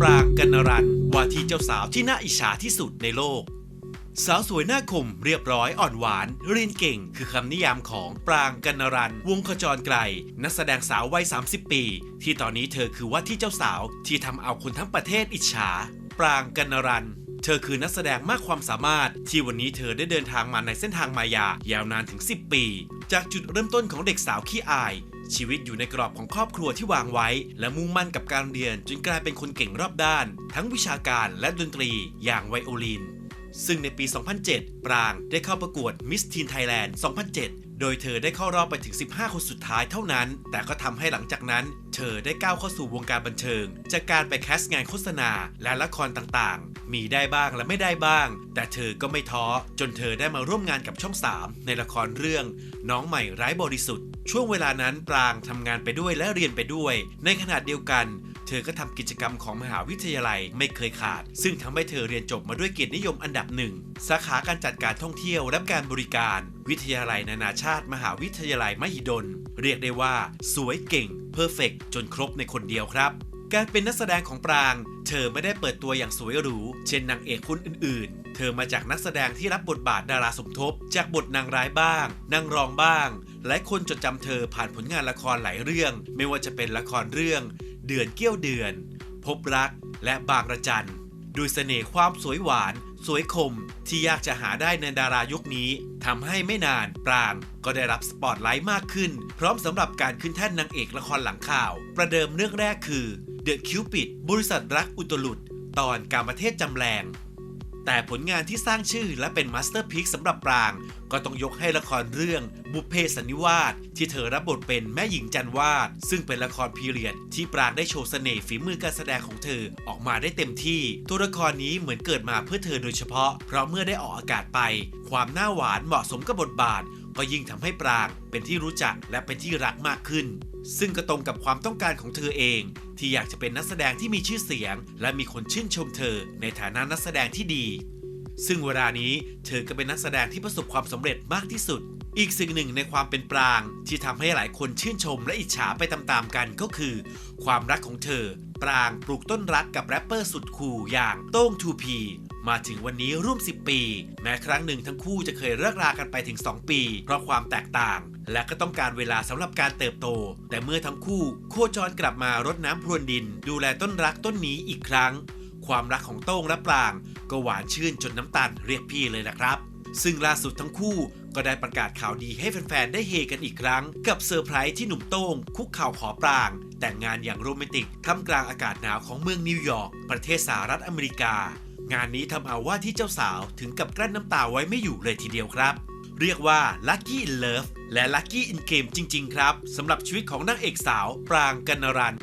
ปรางกันรันว่าที่เจ้าสาวที่น่าอิจฉาที่สุดในโลก สาวสวยหน้าคมเรียบร้อยอ่อนหวาน เรียนเก่ง คือคำนิยามของปรางกันรันวงขจรไกล นักแสดงสาววัย 30 ปี ที่ตอนนี้เธอคือว่าที่เจ้าสาวที่ทำเอาคนทั้งประเทศอิจฉา ปรางกันนรันเธอคือนักแสดงมากความสามารถ ที่วันนี้เธอได้เดินทางมาในเส้นทางมายา ยาวนานถึง 10 ปี จากจุดเริ่มต้นของเด็กสาวขี้อาย ชีวิตอยู่ในกรอบของครอบครัวที่วางไว้ และมุ่งมั่นกับการเรียนจนกลายเป็นคนเก่งรอบด้าน ทั้งวิชาการและดนตรีอย่างไวโอลิน ซึ่งในปี 2007 ปรางได้เข้าประกวด Miss Teen Thailand 2007 โดยเธอได้เข้ารอบไปถึง 15 คนสุดท้ายเท่านั้น แต่ก็ทำให้หลังจากนั้น เธอได้ก้าวเข้าสู่วงการบันเทิง จากการไปแคสต์งานโฆษณาและละครต่างๆ มีได้บ้างและไม่ได้บ้าง แต่เธอก็ไม่ท้อ จนเธอได้มาร่วมงานกับช่อง 3 ในละครเรื่อง น้องใหม่ไร้บริสุทธิ์ ช่วงเวลานั้นปรางทำงานไปด้วยและเรียนไปด้วย ในขณะเดียวกันเธอก็ทำกิจกรรมของมหาวิทยาลัยไม่เคยขาด ซึ่งทำให้เธอเรียนจบมาด้วยเกียรตินิยมอันดับหนึ่งสาขาการจัดการท่องเที่ยวและการบริการ วิทยาลัยนานาชาติ มหาวิทยาลัยมหิดล เรียกได้ว่า สวยเก่งเพอร์เฟกจนครบในคนเดียวครับ การเป็นนักแสดงของปราง เธอไม่ได้เปิดตัวอย่างสวยหรู เช่นนางเอกคนอื่นๆ เธอมาจากนักแสดงที่รับบทบาทดาราสมทบ จากบทนางร้ายบ้าง นางรองบ้างหลายคนจดจำเธอผ่านผลงานละครหลายเรื่อง ไม่ว่าจะเป็นละครเรื่อง เดือนเกี้ยวเดือน พบรัก และบางระจันด้วยเสน่ห์ความสวยหวาน สวยคม ที่ยากจะหาได้ในดารายุคนี้ทำให้ไม่นานปรางก็ได้รับสปอตไลท์มากขึ้น พร้อมสำหรับการขึ้นแท่นนางเอกละครหลังข่าว ประเดิมเรื่องแรกคือ The Cupid บริษัทรักอุตลุด ตอนการประเทศจำแรง แต่ผลงานที่สร้างชื่อและเป็นมาสเตอร์พี e สำหรับปราง ก็ต้องยกให้ละครเรื่องบุพเพสันนิวาสที่เธอรับบทเป็นแม่หญิงจันวาด ซึ่งเป็นละครพีเรียดที่ปรางได้โชว์เสน่ห์ฝีมือการแสดงของเธอออกมาได้เต็มที่ ตัวละครนี้เหมือนเกิดมาเพื่อเธอโดยเฉพาะ เพราะเมื่อได้ออกอากาศไป ความหน้าหวานเหมาะสมกับบทบาทก็ยิ่งทำให้ปรางเป็นที่รู้จักและเป็นที่รักมากขึ้น ซึ่งก็ตรงกับความต้องการของเธอเอง ที่อยากจะเป็นนักแสดงที่มีชื่อเสียง และมีคนชื่นชมเธอในฐานะนักแสดงที่ดี ซึ่งเวลานี้เธอก็เป็นนักแสดงที่ประสบความสำเร็จมากที่สุด อีกสิ่งหนึ่งในความเป็นปราง ที่ทำให้หลายคนชื่นชมและอิจฉาไปตามๆกันก็คือ ความรักของเธอ ปรางปลูกต้นรักกับแรปเปอร์สุดคูลอย่างโต้ง 2P มาถึงวันนี้ร่วม 10 ปี แม้ครั้งหนึ่งทั้งคู่จะเคยเลิกรากันไปถึง 2 ปี เพราะความแตกต่าง และก็ต้องการเวลาสำหรับการเติบโต แต่เมื่อทั้งคู่โคจรกลับมารดน้ำพรวนดิน ดูแลต้นรักต้นนี้อีกครั้ง ความรักของโต้งและปราง ก็หวานชื่นจนน้ำตาลเรียกพี่เลยนะครับซึ่งล่าสุดทั้งคู่ก็ได้ประกาศข่าวดีให้แฟนๆ ได้เฮกันอีกครั้ง กับเซอร์ไพรส์ที่หนุ่มโต้ง คุกเข่าขอปราง แต่งงานอย่างโรแมนติกท่ามกลางอากาศหนาวของเมืองนิวยอร์กประเทศสหรัฐอเมริกา งานนี้ทำเอาว่าที่เจ้าสาวถึงกับกลั้นน้ำตาไว้ไม่อยู่เลยทีเดียวครับ เรียกว่า Lucky in Love และ Lucky in Game จริง ๆ ครับสำหรับชีวิตของนางเอกสาวปรางกันนรัน